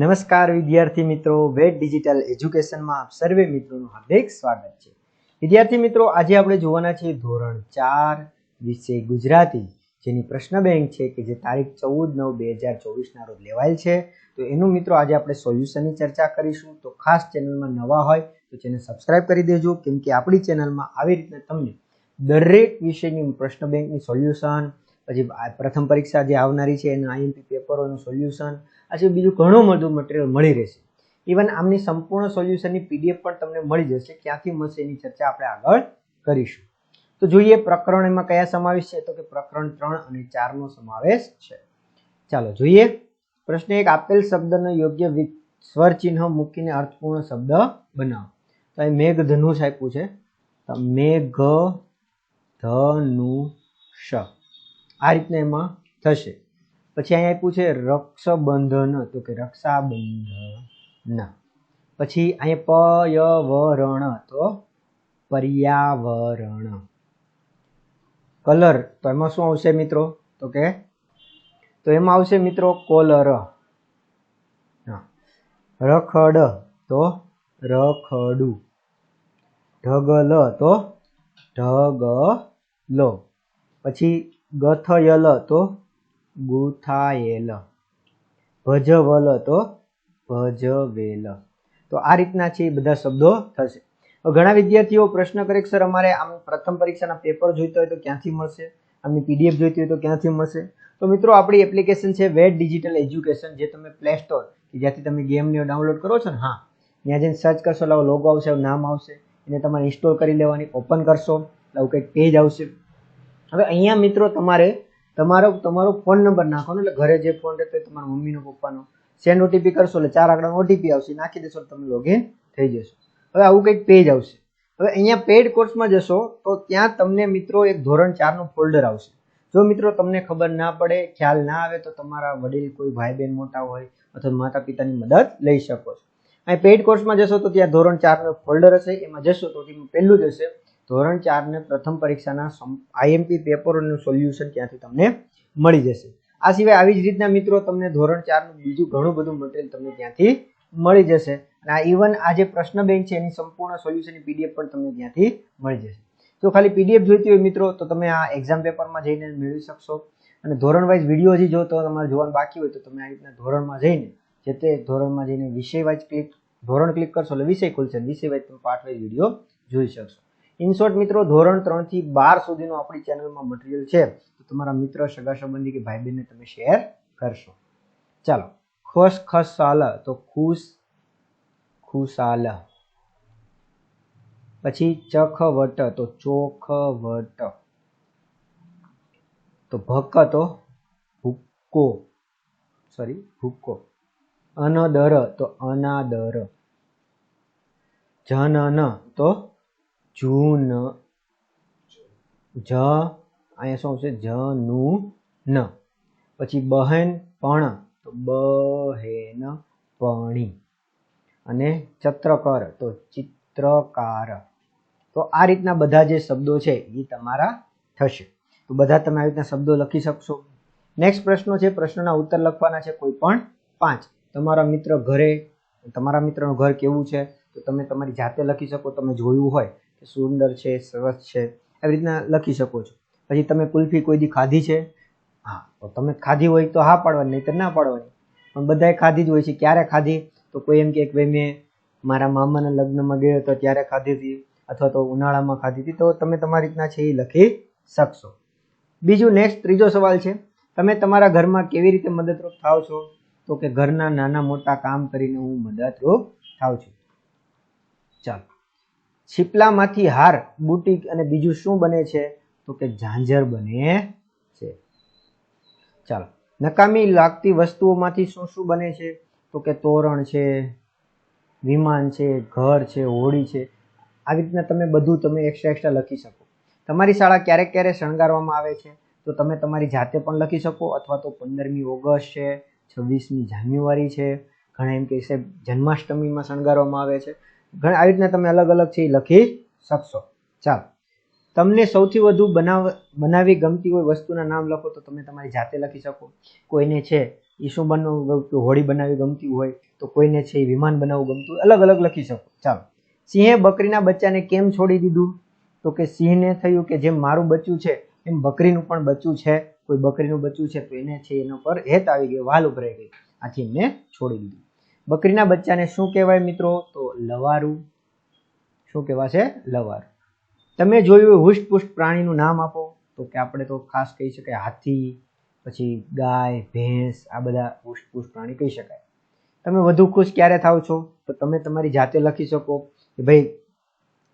નમસ્કાર વિદ્યાર્થી મિત્રો વેટ ડિજિટલ એજ્યુકેશનમાં આપ સર્વે મિત્રોનું હાર્દિક સ્વાગત છે. વિદ્યાર્થી મિત્રો, આજે આપણે જોવાના છે ધોરણ ચાર વિષય ગુજરાતી, જેની પ્રશ્ન બેંક છે કે જે તારીખ ચૌદ નવ બે હજાર ચોવીસના રોજ લેવાયેલ છે. તો એનું મિત્રો, આજે આપણે સોલ્યુશનની ચર્ચા કરીશું. તો ખાસ ચેનલમાં નવા હોય તો ચેનલ સબસ્ક્રાઇબ કરી દેજો, કેમ કે આપણી ચેનલમાં આવી રીતના તમને દરેક વિષયની પ્રશ્ન બેંકની સોલ્યુશન પછી આ પ્રથમ પરીક્ષા જે આવનારી છે એના આઈએમપી પેપરોનું સોલ્યુશન આજે બીજું ઘણું બધું મટીરિયલ મળી રહેશે. ઇવન આમની સંપૂર્ણ સોલ્યુશનની પીડીએફ પણ તમને મળી જશે. ક્યાંથી મળશે એની ચર્ચા આપણે આગળ કરીશું. તો જોઈએ પ્રકરણ એમાં કયા સમાવેશ છે? તો કે પ્રકરણ ત્રણ અને ચારનો સમાવેશ છે. ચાલો જોઈએ. પ્રશ્ન એક, આપેલ શબ્દનો યોગ્ય સ્વર ચિહ્ન મૂકીને અર્થપૂર્ણ શબ્દ બનાવો. તો અહીં મેઘ ધનુષ આપ્યું છે. મેઘ ધનુષ આ રીતના એમાં થશે. પછી અહીંયા આપ્યું છે રક્ષાબંધન, તો કે રક્ષાબંધન. પછી અહીંયા પયવરણ તો પર્યાવરણ. કલર, તો એમાં શું આવશે મિત્રો? તો કે, તો એમાં આવશે મિત્રો કોલર. રખડ, તો રખડું. ઢગલ, તો ઢગલો. પછી ગથયલ તો ગુથાયેલ, ભજવલ તો ભજવેલ. તો આ રીતના છે બધા શબ્દો થશે. ઘણા વિદ્યાર્થીઓ પ્રશ્ન કરે સર, અમારે આમ પ્રથમ પરીક્ષાના પેપર જોઈતા હોય તો ક્યાંથી મળશે? આમની પીડીએફ જોઈતી હોય તો ક્યાંથી મળશે? તો મિત્રો, આપણી એપ્લિકેશન છે વેટ ડિજિટલ એજ્યુકેશન, જે તમે પ્લે સ્ટોર કે જ્યાંથી તમે ગેમને ડાઉનલોડ કરો છો ને, હા, ત્યાં જઈને સર્ચ કરશો, લાવો, લોગો આવશે નામ આવશે. એને તમારે ઇન્સ્ટોલ કરી લેવાની, ઓપન કરશો આવું કંઈક પેજ આવશે. હવે અહીંયા મિત્રો તમારે તમારો તમારો ફોન નંબર નાખવાનો, એટલે ઘરે જે ફોન રહેતો તમારા મમ્મીનો, પપ્પાનો. સેન્ડ ઓટીપી કરશો એટલે ચાર આંકડાનો ઓટીપી આવશે. નાખી દેશો તમે લોગિન થઈ જશો. હવે આવું કંઈક પેજ આવશે. હવે અહીંયા પેડ કોર્સમાં જશો તો ત્યાં તમને મિત્રો એક ધોરણ ચારનું ફોલ્ડર આવશે. જો મિત્રો તમને ખબર ના પડે, ખ્યાલ ના આવે તો તમારા વડીલ કોઈ ભાઈ બહેન મોટા હોય અથવા માતા પિતાની મદદ લઈ શકો છો. અહીં પેઇડ કોર્સમાં જશો તો ત્યાં ધોરણ ચારનું ફોલ્ડર હશે. એમાં જશો તો પહેલું જ હશે ધોરણ ચારને પ્રથમ પરીક્ષાના આઈએમપી પેપરોનું સોલ્યુશન ત્યાંથી તમને મળી જશે. આ સિવાય આવી જ રીતના મિત્રો તમને ધોરણ ચારનું બીજું ઘણું બધું મટીરિયલ તમને ત્યાંથી મળી જશે. અને ઇવન આ જે પ્રશ્ન બેંક છે એની સંપૂર્ણ સોલ્યુશનની પીડીએફ પણ તમને ત્યાંથી મળી જશે. જો ખાલી પીડીએફ જોઈતી હોય મિત્રો, તો તમે આ એક્ઝામ પેપરમાં જઈને મેળવી શકશો. અને ધોરણ વાઇઝ વીડિયો હજી જો તો તમારે જોવાનું બાકી હોય તો તમે આ રીતના ધોરણમાં જઈને, જે તે ધોરણમાં જઈને વિષય વાઇઝ ક્લિક ધોરણ ક્લિક કરશો એટલે વિષય ખુલશે વિષય વાઇઝ તમે પાઠ વાઇઝ વીડિયો જોઈ શકશો. ઇન શોર્ટ મિત્રો, ધોરણ ત્રણથી બાર સુધીનું આપણી ચેનલમાં મટીરિયલ છે. તો તમારા મિત્ર, સગા સંબંધી કે ભાઈ બહેનને તમે શેર કરશો. ચાલો ખુશ સાલ તો ખુશ ખુશાલ. પછી ચખવટ, તો ચોખવટ. તો ભક તો ભૂક્કો. સોરી ભૂક્કો. અનદર, તો અનાદર. જનન, તો જૂન. જ, અહીંયા શું આવશે? જનું ન પછી બહેન પણ, તો બહેન પણી. અને ચત્રકર, તો ચિત્રકાર. તો આ રીતના બધા જે શબ્દો છે એ તમારા થશે. તો બધા તમે આવી રીતના શબ્દો લખી શકશો. નેક્સ્ટ પ્રશ્નો છે, પ્રશ્નના ઉત્તર લખવાના છે કોઈ પણ પાંચ. તમારા મિત્ર ઘરે, તમારા મિત્રનું ઘર કેવું છે? તો તમે તમારી જાતે લખી શકો, તમે જોયું હોય. કે સુંદર છે, સરસ છે, આવી રીતના લખી શકો છો. પછી તમે કુલ્ફી કોઈ દી ખાધી છે? હા, તો તમે ખાધી હોય તો હા પાડવાની નહીં તો ના પાડવાની. પણ બધાએ ખાધી જ હોય છે. ક્યારે ખાધી? તો કોઈ એમ કે ભાઈ મેં મારા મામાના લગ્નમાં ગયો હતો ત્યારે ખાધી હતી અથવા તો ઉનાળામાં ખાધી હતી. તો તમે તમારી રીતના છે એ લખી શકશો. બીજું નેક્સ્ટ ત્રીજો સવાલ છે. તમે તમારા ઘરમાં કેવી રીતે મદદરૂપ થાવ છો? તો કે ઘરના નાના મોટા કામ કરીને હું મદદરૂપ થાવ છું. ચાલો. છીપલામાંથી હાર, બુટીક અને બીજું શું બને છે? તો કે ઝાંઝર બને છે. ચાલો, નકામી લાગતી વસ્તુઓમાંથી શું શું બને છે? તો કે તોરણ છે, વિમાન છે, ઘર છે હોળી છે. આવી રીતના તમે બધું તમે એક્સ્ટ્રા એક્સ્ટ્રા લખી શકો. તમારી શાળા ક્યારેક ક્યારેક શણગારવામાં આવે છે? તો તમે તમારી જાતે પણ લખી શકો અથવા તો પંદરમી ઓગસ્ટ છે, છવ્વીસમી જાન્યુઆરી છે. ઘણા એમ કહે છે જન્માષ્ટમીમાં શણગારવામાં આવે છે. ઘણા આવી રીતના તમે અલગ અલગ છે એ લખી શકશો. ચાલો. તમને સૌથી વધુ બનાવ બનાવી ગમતી હોય વસ્તુના નામ લખો તો તમે તમારી જાતે લખી શકો. કોઈને છે એ બનવું ગમતું, હોળી બનાવી ગમતી હોય તો કોઈને છે એ વિમાન બનાવવું ગમતું અલગ અલગ લખી શકો. ચાલો. સિંહે બકરીના બચ્ચાને કેમ છોડી દીધું? તો કે સિંહને થયું કે જેમ મારું બચ્ચું છે, એમ બકરીનું પણ બચ્ચું છે. કોઈ બકરીનું બચ્ચું છે તો એને છે એના પર હેત આવી ગયો, વાલ ઉભરાઈ ગઈ. આથી એમને છોડી દીધું. બકરીના બચ્ચાને શું કહેવાય મિત્રો? તો લવારું. શું કહેવાશે? લવારું. તમે જોયું હોય હુષ્ટપુષ્ટ પ્રાણીનું નામ આપો. તો કે આપણે તો ખાસ કહી શકાય હાથી, પછી ગાય, ભેંસ, આ બધા હુષ્ટપુષ્ટ પ્રાણી કહી શકાય. તમે વધુ ખુશ ક્યારે થાવ છો? તો તમે તમારી જાતે લખી શકો કે ભાઈ,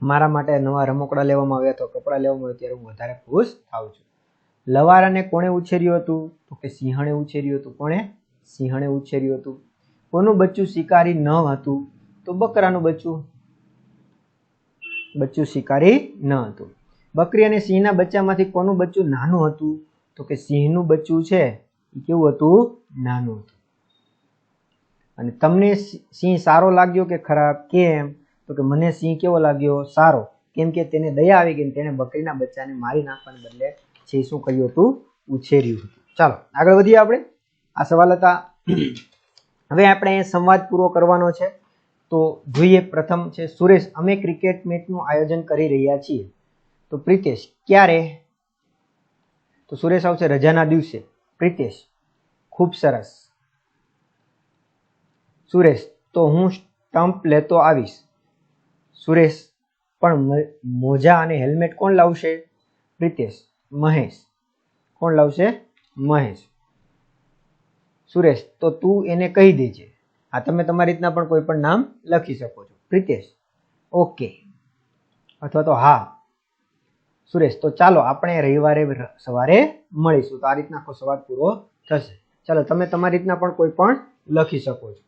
મારા માટે નવા રમકડા લેવામાં આવ્યા તો કપડાં લેવામાં આવ્યા ત્યારે હું વધારે ખુશ થાઉં છું. લવારાને કોણે ઉછેર્યું હતું? તો કે સિંહણે ઉછેર્યું હતું. કોણે? સિંહણે ઉછેર્યું હતું. કોનું બચ્ચું શિકારી ન હતું? તો બકરાનું બચ્ચું? બચ્ચું શિકારી ન હતું. બકરી અને સિંહના બચ્ચામાંથી કોનું બચ્ચું નાનું હતું? તો કે સિંહનું બચ્ચું છે એ કેવું હતું? નાનું હતું. અને તમને સિંહ સારો લાગ્યો કે ખરાબ? કેમ? તો કે મને સિંહ કેવો લાગ્યો? સારો. કેમ કે તેને દયા આવી ગઈ તેણે બકરીના બચ્ચાને મારી નાખવાને બદલે છે શું કર્યું હતું? ઉછેર્યું હતું. ચાલો, આગળ વધીએ આપણે. આ સવાલ હતા હવે આપણે સંવાદ પૂરો કરવાનો છે. તો જોઈએ પ્રથમ છે, સુરેશ, અમે ક્રિકેટ મેચનું આયોજન કરી રહ્યા છીએ. તો પ્રિતેશ, ક્યારે? તો સુરેશ આવશે રજાના દિવસે. પ્રિતેશ, ખૂબ સરસ. સુરેશ, તો હું સ્ટમ્પ લેતો આવીશ. સુરેશ, પણ મોજા અને હેલ્મેટ કોણ લાવશે? પ્રિતેશ, મહેશ. કોણ લાવશે? મહેશ. સુરેશ, તો તું એને કહી દેજે. આ તમે તમારી રીતના પણ કોઈ પણ નામ લખી શકો છો. પ્રિતેશ ઓકે અથવા તો હા. સુરેશ, તો ચાલો આપણે રવિવારે સવારે મળીશું. તો આ રીતના આખો સવાલ પૂરો થશે. ચાલો, તમે તમારી રીતના પણ કોઈ પણ લખી શકો છો.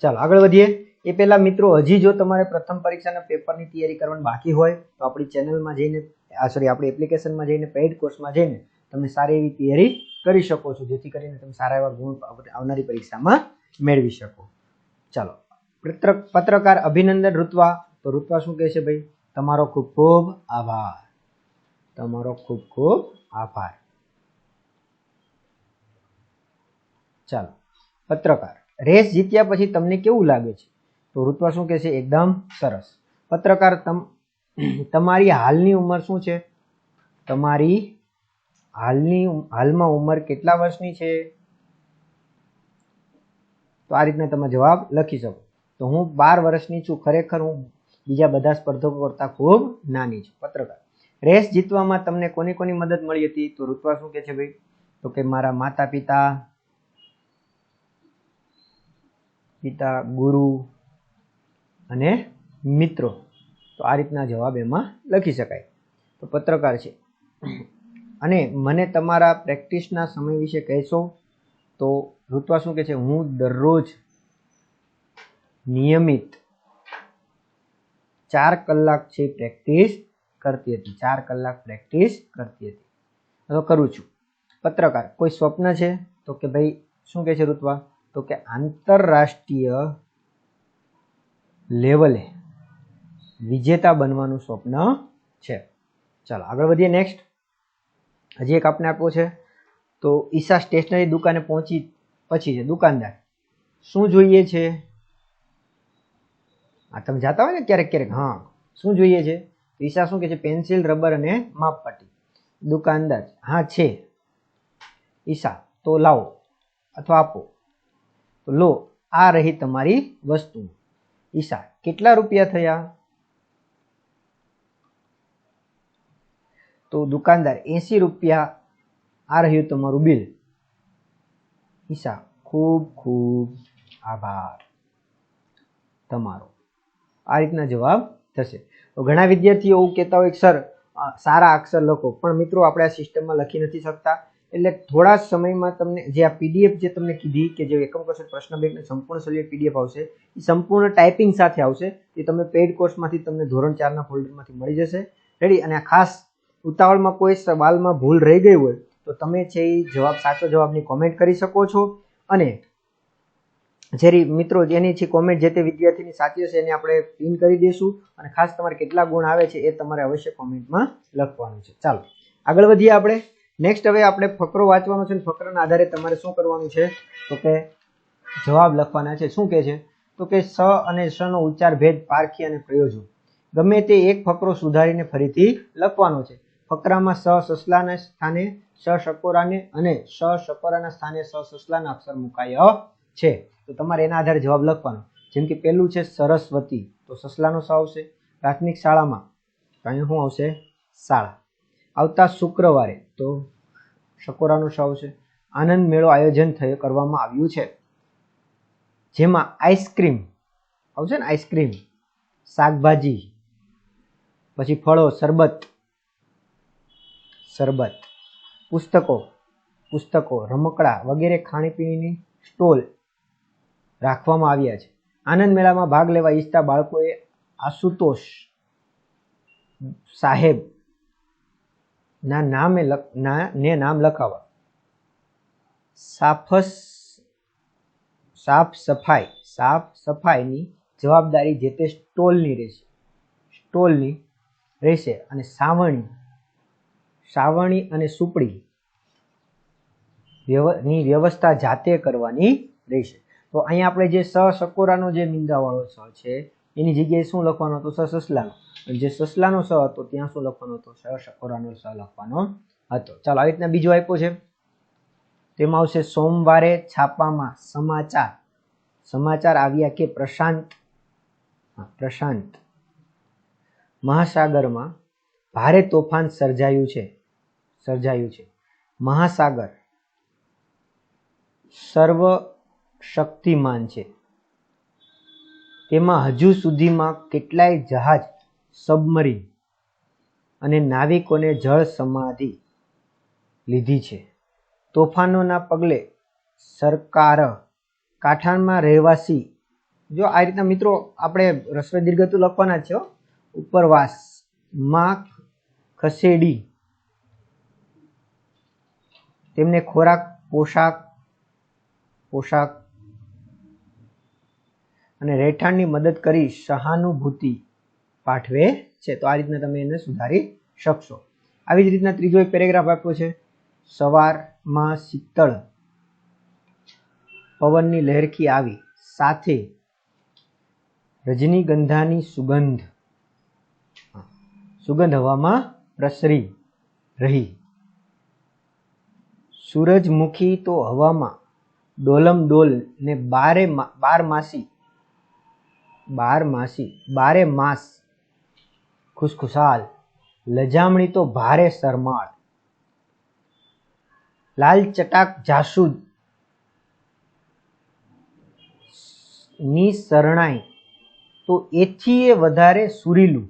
ચાલો, આગળ વધીએ. એ પહેલા મિત્રો, હજી જો તમારે પ્રથમ પરીક્ષાના પેપરની તૈયારી કરવાની બાકી હોય, તો આપણી ચેનલમાં જઈને, આ સોરી આપણી એપ્લિકેશનમાં જઈને પેઇડ કોર્સમાં જઈને તમે સારી એવી તૈયારી કરી શકો છો, જેથી કરીને તમે સારા એવા ગુણ આવનારી પરીક્ષામાં મેળવી શકો. ચાલો પત્ર પત્રકાર અભિનંદન ઋત્વા તો ઋત્વા શું કહે છે ભાઈ? તમારો ખૂબ ખૂબ આભાર. તમારો ખૂબ ખૂબ આભાર. ચાલો, પત્રકાર, રેસ જીત્યા પછી તમને કેવું લાગે છે? તો ઋત્વા શું કહે છે? એકદમ સરસ. પત્રકાર, તમ તમારી હાલની ઉંમર શું છે? તમારી હાલની હાલમાં ઉંમર કેટલા વર્ષની છે? તો આ રીતના તમે જવાબ લખી શકો. તો હું બાર વર્ષની છું, ખરેખર હું બીજા બધા સ્પર્ધકો કરતાં ખૂબ નાની છું, પત્રકાર. રેસ જીતવામાં તમને કોની કોની મદદ મળી હતી? તો ઋત્વા શું કહે છે ભાઈ? તો કે મારા માતા પિતા પિતા, ગુરુ અને મિત્રો. તો આ રીતના જવાબ એમાં લખી શકાય. તો પત્રકાર છે. અને મને તમારા પ્રેક્ટિસના સમય વિશે કહેશો તો ઋત્વા શું કહે છે? હું દરરોજ નિયમિત ચાર કલાક છે પ્રેક્ટિસ કરતી હતી. ચાર કલાક પ્રેક્ટિસ કરતી હતી. તો કરું છું. પત્રકાર, કોઈ સ્વપ્ન છે? તો કે ભાઈ, શું કહે છે ઋત્વા? તો કે આંતરરાષ્ટ્રીય લેવલે વિજેતા બનવાનું સ્વપ્ન છે. ચાલો, આગળ વધીએ નેક્સ્ટ. હજી એક આપને આપ્યો છે. તો ઈશા સ્ટેશનરી દુકાને પહોંચી પછી છે, દુકાનદાર. શું જોઈએ છે? આ તમે જાતા હોય ને ક્યારેક ક્યારેક, હા. શું જોઈએ છે? ઈશા શું કહે છે? પેન્સિલ, રબર અને માપપટ્ટી. દુકાનદાર, હા, છે. ઈશા, તો લાવો અથવા આપો. તો લો, આ રહી તમારી વસ્તુ ઈશા, કેટલા રૂપિયા થયા? તો દુકાનદાર એસી રૂપિયા આ રહ્યું તમારું બિલ. ઈશા, ખૂબ ખૂબ આભાર. તમારો. આ રીતના જવાબ થશે. તો ઘણા વિદ્યાર્થીઓ એવું કહેતા હોય સર સારા અક્ષર લખો. પણ મિત્રો, આપણે આ સિસ્ટમમાં લખી નથી શકતા. એટલે થોડા સમયમાં તમને જે આ પીડીએફ જે તમને કીધી કે જે એકમ કસર પ્રશ્ન બેંકને સંપૂર્ણ સલિયર પીડીએફ આવશે, એ સંપૂર્ણ ટાઈપિંગ સાથે આવશે એ તમે પેઇડ કોર્સમાંથી તમને ધોરણ ચારના ફોલ્ડરમાંથી મળી જશે. રેડી? અને આ ખાસ ઉતાવળમાં કોઈ સવાલમાં ભૂલ રહી ગઈ હોય, તો તમે છે એ જવાબ, સાચો જવાબની કોમેન્ટ કરી શકો છો. અને જેરી મિત્રો, જેની છે કોમેન્ટ જે તે વિદ્યાર્થીની સાચી હશે એને આપણે પિન કરી દઈશું અને ખાસ તમારે કેટલા ગુણ આવે છે એ તમારે અવશ્ય કોમેન્ટમાં લખવાનું છે. ચાલો, આગળ વધીએ આપણે. નેક્સ્ટ હવે આપણે ફકરો વાંચવાનો છે અને ફકરાના આધારે તમારે શું કરવાનું છે? તો કે જવાબ લખવાના છે. શું કે છે? તો કે સ અને સ નો ઉચ્ચાર ભેદ પારખી અને પ્રયોજો ગમે તે એક ફકરો સુધારીને ફરીથી લખવાનો છે. ફકરામાં સ સસલાના સ્થાને, સ શકોરાને અને સ શકોરાના સ્થાને સ સસલાના અક્ષર મુકાય છે. તો તમારે એના આધારે જવાબ લખવાનો. જેમ કે પહેલું છે સરસ્વતી. તો સસલાનો સ આવશે. પ્રાથમિક શાળામાં તો અહીંયા શું આવશે? શાળા. આવતા શુક્રવારે તો શકોરાનો સ આવશે. આનંદ મેળો આયોજન થયો, કરવામાં આવ્યું છે. જેમાં આઈસ્ક્રીમ આવશે ને આઈસ્ક્રીમ? શાકભાજી. પછી ફળો, શરબત. શરબત, પુસ્તકો પુસ્તકો, રમકડા વગેરે ખાણીપીણીની સ્ટોલ રાખવામાં આવ્યા છે. આનંદ મેળામાં ભાગ લેવા ઈચ્છતા બાળકોએ આશુતોષ સાહેબ ના નામે ને નામ લખાવા. સાફસ, સાફ સફાઈ, સાફ સફાઈની જવાબદારી જે તે સ્ટોલની રહેશે. સ્ટોલની રહેશે અને સાવણી સાવણી અને સુપડી ની વ્યવસ્થા જાતે કરવાની રહેશે. તો અહીંયા આપણે જે સ સકોરાનો જે નિંદાવાળો સ છે, એની જગ્યાએ શું લખવાનો હતો? સ સસલાનો. જે સસલાનો સ હતો, ત્યાં શું લખવાનો હતો? સ સકોરાનો સ લખવાનો હતો. ચાલો, આવી રીતના બીજો આપ્યો છે. તેમાં આવશે, સોમવારે છાપામાં સમાચાર. સમાચાર આવ્યા કે પ્રશાંત? પ્રશાંત. મહાસાગરમાં ભારે તોફાન સર્જાયું છે. સર્જાયું છે. મહાસાગર સર્વ શક્તિમાન છે. તેમાં હજુ સુધીમાં કેટલાય જહાજ, સબમરીન અને નાવિકોને જળ સમાધિ લીધી છે. તોફાનોના પગલે સરકાર કાંઠામાં રહેવાસી જો આ રીતના મિત્રો આપણે રસ્વ દીર્ઘતું લખવાના છો છે હો. ઉપરવાસમાં ખસેડી તેમને ખોરાક, પોશાક પોશાક અને રહેઠાણની મદદ કરી સહાનુભૂતિ પાઠવે છે. તો આ રીતના તમે એને સુધારી શકશો. આવી જ રીતના ત્રીજો એક પેરેગ્રાફ આપ્યો છે. સવારમાં શીતળ પવનની લહેરખી આવી. સાથે રજનીગંધાની સુગંધ. સુગંધ હવામાં પ્રસરી રહી. સૂરજમુખી તો હવામાં ડોલમ ડોલ ને બારે બાર માસી બાર માસી, બારે માસ, ખુશખુશાલ, લજામણી તો ભારે શરમાળ, લાલ ચટાક જાસૂદ, ની શરણાઈ તો એ વધારે સુરીલું.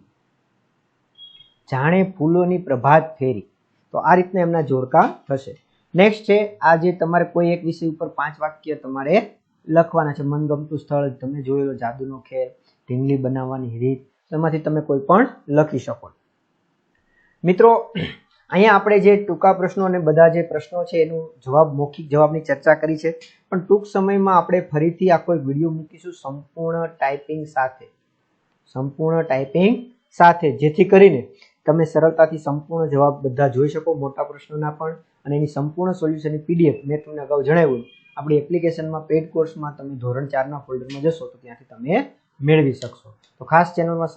જાણે ફૂલોની પ્રભાત ફેરી. તો આ રીતના એમના જોડકા થશે. નેક્સ્ટ છે આ જે તમારે કોઈ એક વિષય ઉપર પાંચ વાક્ય તમારે લખવાના છે. મનગમતું સ્થળ, તમે જોયેલો જાદુનો ખેલ ઢીંગલી બનાવવાની રીત એમાંથી તમે કોઈ પણ લખી શકો. મિત્રો, અહીંયા આપણે જે ટૂંકા પ્રશ્નો અને બધા જે પ્રશ્નો છે, એનું જવાબ, મૌખિક જવાબની ચર્ચા કરી છે. પણ ટૂંક સમયમાં આપણે ફરીથી આખો કોઈ વીડિયો મૂકીશું સંપૂર્ણ ટાઈપિંગ સાથે. સંપૂર્ણ ટાઈપિંગ સાથે. જેથી કરીને તમે સરળતાથી સંપૂર્ણ જવાબ બધા જોઈ શકો, મોટા પ્રશ્નોના પણ. અને એની સંપૂર્ણ સોલ્યુશનની પીડીએફ મેં તમને અગાઉ જણાવ્યું આપણી એપ્લિકેશનમાં પેડ કોર્સમાં તમે ધોરણ ચારના ફોલ્ડરમાં જશો તો ત્યાંથી તમે મેળવી શકશો. તો ખાસ ચેનલમાં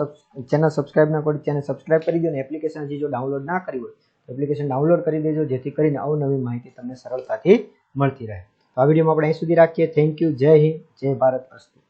ચેનલ સબસ્ક્રાઇબ ના કરી ચેનલ સબસ્ક્રાઇબ કરી દો અને એપ્લિકેશન હજી જો ડાઉનલોડ ના કરી હોય, તો એપ્લિકેશન ડાઉનલોડ કરી દેજો, જેથી કરીને અવનવી માહિતી તમને સરળતાથી મળતી રહે. તો આ વિડીયોમાં આપણે અહીં સુધી રાખીએ. થેન્ક યુ જય હિન્દ. જય ભારત. અસ્તુ.